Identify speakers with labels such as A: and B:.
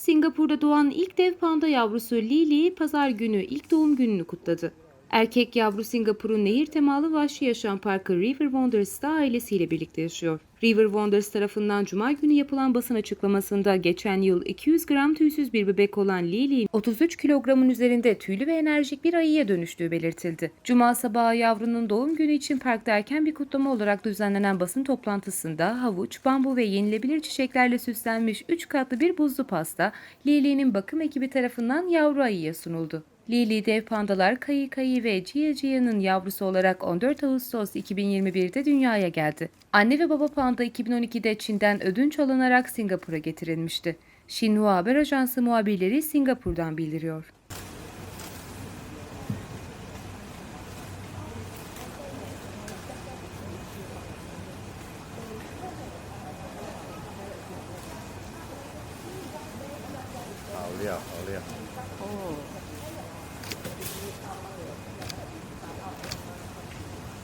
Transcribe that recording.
A: Singapur'da doğan ilk dev panda yavrusu Lily, pazar günü ilk doğum gününü kutladı. Erkek yavru Singapur'un nehir temalı vahşi yaşam parkı River Wonders'ta ailesiyle birlikte yaşıyor. River Wonders tarafından cuma günü yapılan basın açıklamasında geçen yıl 200 gram tüysüz bir bebek olan Lily, 33 kilogramın üzerinde tüylü ve enerjik bir ayıya dönüştüğü belirtildi. Cuma sabahı yavrunun doğum günü için parkta erken bir kutlama olarak düzenlenen basın toplantısında havuç, bambu ve yenilebilir çiçeklerle süslenmiş 3 katlı bir buzlu pasta Lily'nin bakım ekibi tarafından yavru ayıya sunuldu. Lili dev pandalar Kayı Kayı ve Cia Cia'nın yavrusu olarak 14 Ağustos 2021'de dünyaya geldi. Anne ve baba panda 2012'de Çin'den ödünç alınarak Singapur'a getirilmişti. Xinhua Haber Ajansı muhabirleri Singapur'dan bildiriyor.
B: Ağlıyor, ağlıyor.
C: Oo.